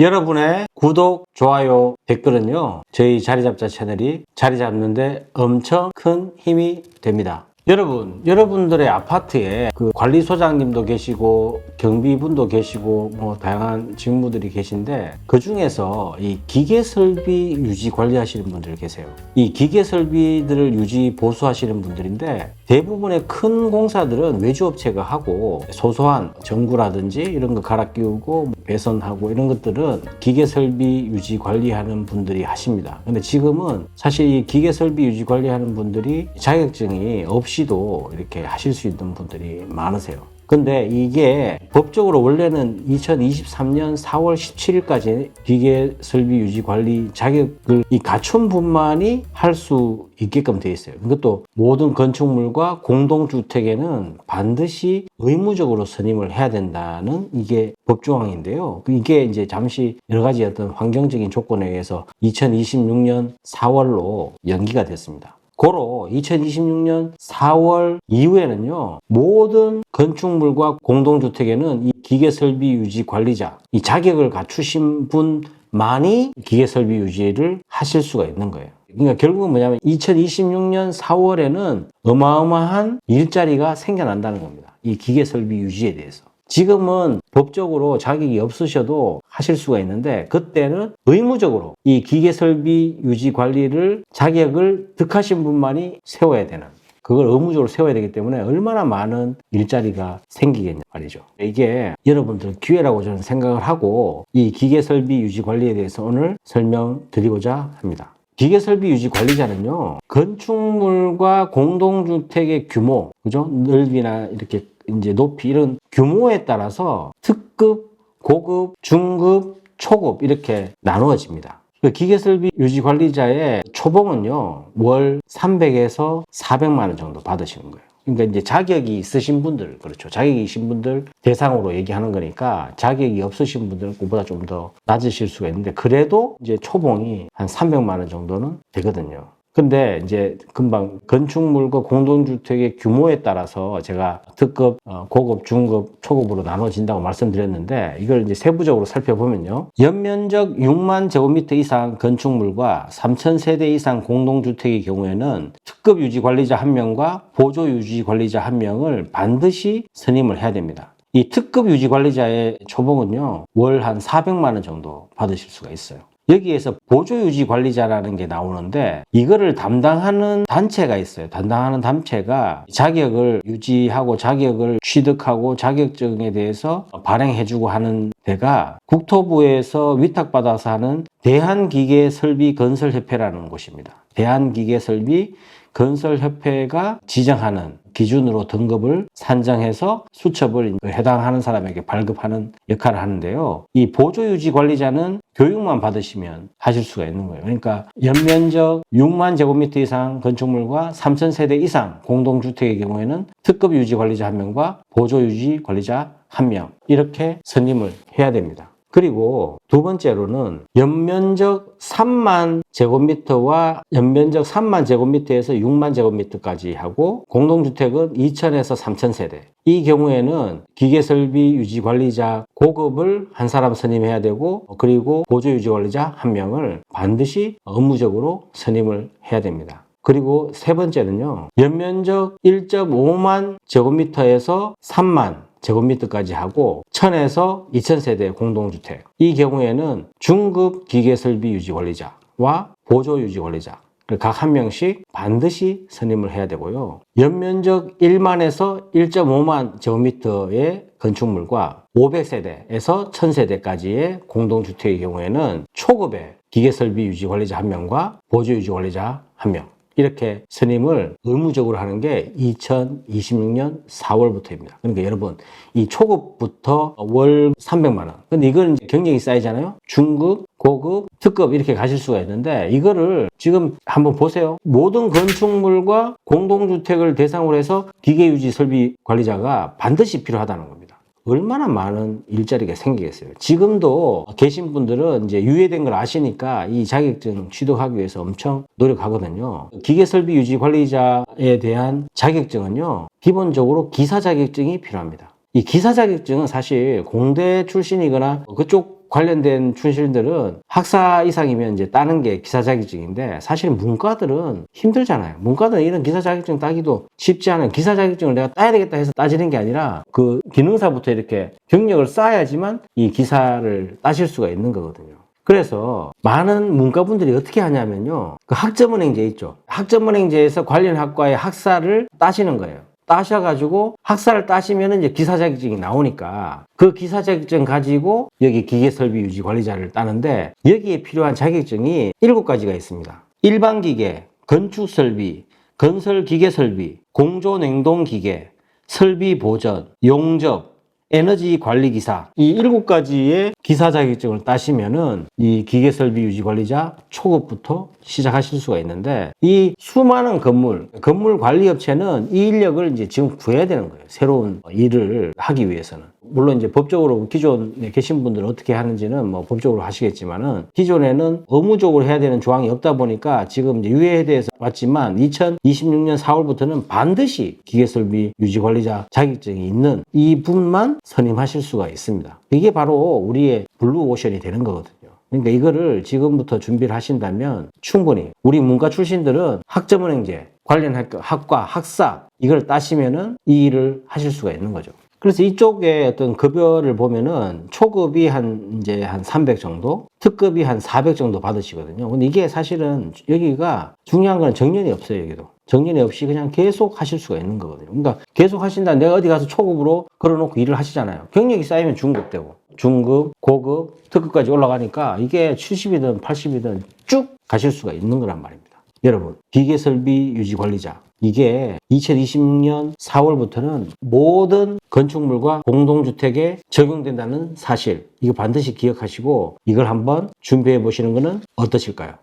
여러분의 구독, 좋아요, 댓글은요, 저희 자리잡자 채널이 자리 잡는데 엄청 큰 힘이 됩니다. 여러분, 여러분들의 아파트에 그 관리소장님도 계시고, 경비분도 계시고, 뭐, 다양한 직무들이 계신데, 그 중에서 이 기계 설비 유지 관리하시는 분들 계세요. 이 기계 설비들을 유지 보수하시는 분들인데, 대부분의 큰 공사들은 외주업체가 하고, 소소한 전구라든지 이런 거 갈아 끼우고, 배선하고 이런 것들은 기계 설비 유지 관리하는 분들이 하십니다. 근데 지금은 사실 이 기계 설비 유지 관리하는 분들이 자격증이 없이도 이렇게 하실 수 있는 분들이 많으세요. 근데 이게 법적으로 원래는 2023년 4월 17일까지 기계 설비 유지 관리 자격을 이 갖춘 분만이 할 수 있게끔 되어 있어요. 이것도 모든 건축물과 공동주택에는 반드시 의무적으로 선임을 해야 된다는 이게 법조항인데요. 이게 이제 잠시 여러 가지 어떤 환경적인 조건에 의해서 2026년 4월로 연기가 됐습니다. 고로 2026년 4월 이후에는요 모든 건축물과 공동주택에는 이 기계설비 유지 관리자 이 자격을 갖추신 분만이 기계설비 유지를 하실 수가 있는 거예요. 그러니까 결국은 뭐냐면 2026년 4월에는 어마어마한 일자리가 생겨난다는 겁니다. 이 기계설비 유지에 대해서. 지금은 법적으로 자격이 없으셔도 하실 수가 있는데 그때는 의무적으로 이 기계 설비 유지 관리를 자격을 득하신 분만이 세워야 되는 그걸 의무적으로 세워야 되기 때문에 얼마나 많은 일자리가 생기겠냐 말이죠. 이게 여러분들 기회라고 저는 생각을 하고 이 기계 설비 유지 관리에 대해서 오늘 설명드리고자 합니다. 기계 설비 유지 관리자는요, 건축물과 공동주택의 규모, 그죠? 넓이나 이렇게 이제 높이 이런 규모에 따라서 특급, 고급, 중급, 초급 이렇게 나누어집니다. 그 기계설비 유지 관리자의 초봉은요, 월 300에서 400만 원 정도 받으시는 거예요. 그러니까 이제 자격이 있으신 분들, 그렇죠. 자격이 있으신 분들 대상으로 얘기하는 거니까 자격이 없으신 분들은 그보다 좀 더 낮으실 수가 있는데 그래도 이제 초봉이 한 300만 원 정도는 되거든요. 근데 이제 금방 건축물과 공동주택의 규모에 따라서 제가 특급, 어, 고급, 중급, 초급으로 나눠진다고 말씀드렸는데 이걸 이제 세부적으로 살펴보면요. 연면적 6만 제곱미터 이상 건축물과 3천 세대 이상 공동주택의 경우에는 특급 유지 관리자 한 명과 보조 유지 관리자 한 명을 반드시 선임을 해야 됩니다. 이 특급 유지 관리자의 초봉은요, 월 한 400만 원 정도 받으실 수가 있어요. 여기에서 보조유지 관리자라는 게 나오는데 이거를 담당하는 단체가 있어요. 담당하는 단체가 자격을 유지하고 자격을 취득하고 자격증에 대해서 발행해주고 하는 데가 국토부에서 위탁받아서 하는 대한기계설비건설협회라는 곳입니다. 대한기계설비 건설협회가 지정하는 기준으로 등급을 산정해서 수첩을 해당하는 사람에게 발급하는 역할을 하는데요. 이 보조유지 관리자는 교육만 받으시면 하실 수가 있는 거예요. 그러니까 연면적 6만 제곱미터 이상 건축물과 3천 세대 이상 공동주택의 경우에는 특급 유지 관리자 한 명과 보조 유지 관리자 한 명 이렇게 선임을 해야 됩니다. 그리고 두 번째로는 연면적 3만 제곱미터와 연면적 3만 제곱미터에서 6만 제곱미터까지 하고 공동주택은 2천에서 3천 세대. 이 경우에는 기계설비 유지관리자 고급을 한 사람 선임해야 되고 그리고 보조유지관리자 한 명을 반드시 업무적으로 선임을 해야 됩니다. 그리고 세 번째는요. 연면적 1.5만 제곱미터에서 3만 제곱미터까지 하고 1000에서 2000세대 공동주택 이 경우에는 중급 기계설비 유지 관리자와 보조 유지 관리자 각 한 명씩 반드시 선임을 해야 되고요. 연면적 1만에서 1.5만 제곱미터의 건축물과 500세대에서 1000세대까지의 공동주택의 경우에는 초급의 기계설비 유지 관리자 한 명과 보조 유지 관리자 한 명. 이렇게 선임을 의무적으로 하는 게 2026년 4월부터입니다. 그러니까 여러분, 이 초급부터 월 300만 원. 근데 이건 경력이 쌓이잖아요. 중급, 고급, 특급 이렇게 가실 수가 있는데 이거를 지금 한번 보세요. 모든 건축물과 공동주택을 대상으로 해서 기계유지 설비 관리자가 반드시 필요하다는 겁니다. 얼마나 많은 일자리가 생기겠어요. 지금도 계신 분들은 이제 유예된 걸 아시니까 이 자격증 취득하기 위해서 엄청 노력하거든요. 기계 설비 유지 관리자에 대한 자격증은요, 기본적으로 기사 자격증이 필요합니다. 이 기사 자격증은 사실 공대 출신이거나 그쪽 관련된 출신들은 학사 이상이면 이제 따는 게 기사 자격증인데 사실 문과들은 힘들잖아요. 문과들은 이런 기사 자격증 따기도 쉽지 않아요. 기사 자격증을 내가 따야 되겠다 해서 따지는 게 아니라 그 기능사부터 이렇게 경력을 쌓아야지만 이 기사를 따실 수가 있는 거거든요. 그래서 많은 문과분들이 어떻게 하냐면요. 그 학점은행제 있죠. 학점은행제에서 관련 학과의 학사를 따시는 거예요. 따셔가지고 학사를 따시면 이제 기사 자격증이 나오니까 그 기사 자격증 가지고 여기 기계 설비 유지 관리자를 따는데 여기에 필요한 자격증이 일곱 가지가 있습니다. 일반 기계, 건축 설비, 건설 기계 설비, 공조 냉동 기계, 설비 보전, 용접, 에너지 관리 기사 이 일곱 가지의 기사 자격증을 따시면은 이 기계 설비 유지 관리자 초급부터 시작하실 수가 있는데 이 수많은 건물 건물 관리 업체는 이 인력을 이제 지금 구해야 되는 거예요. 새로운 일을 하기 위해서는 물론 이제 법적으로 기존에 계신 분들은 어떻게 하는지는 뭐 법적으로 하시겠지만은 기존에는 의무적으로 해야 되는 조항이 없다 보니까 지금 이제 유예에 대해서 왔지만 2026년 4월부터는 반드시 기계설비 유지 관리자 자격증이 있는 이 분만 선임하실 수가 있습니다. 이게 바로 우리의 블루 오션이 되는 거거든요. 그러니까 이거를 지금부터 준비를 하신다면 충분히 우리 문과 출신들은 학점은행제 관련 학과, 학사 이걸 따시면은 이 일을 하실 수가 있는 거죠. 그래서 이쪽에 어떤 급여를 보면은 초급이 한 이제 한 300 정도, 특급이 한 400 정도 받으시거든요. 근데 이게 사실은 여기가 중요한 건 정년이 없어요, 여기도. 정년이 없이 그냥 계속 하실 수가 있는 거거든요. 그러니까 계속 하신다. 내가 어디 가서 초급으로 걸어놓고 일을 하시잖아요. 경력이 쌓이면 중급 되고, 중급, 고급, 특급까지 올라가니까 이게 70이든 80이든 쭉 가실 수가 있는 거란 말입니다. 여러분, 기계 설비 유지 관리자. 이게 2020년 4월부터는 모든 건축물과 공동주택에 적용된다는 사실. 이거 반드시 기억하시고 이걸 한번 준비해 보시는 것은 어떠실까요?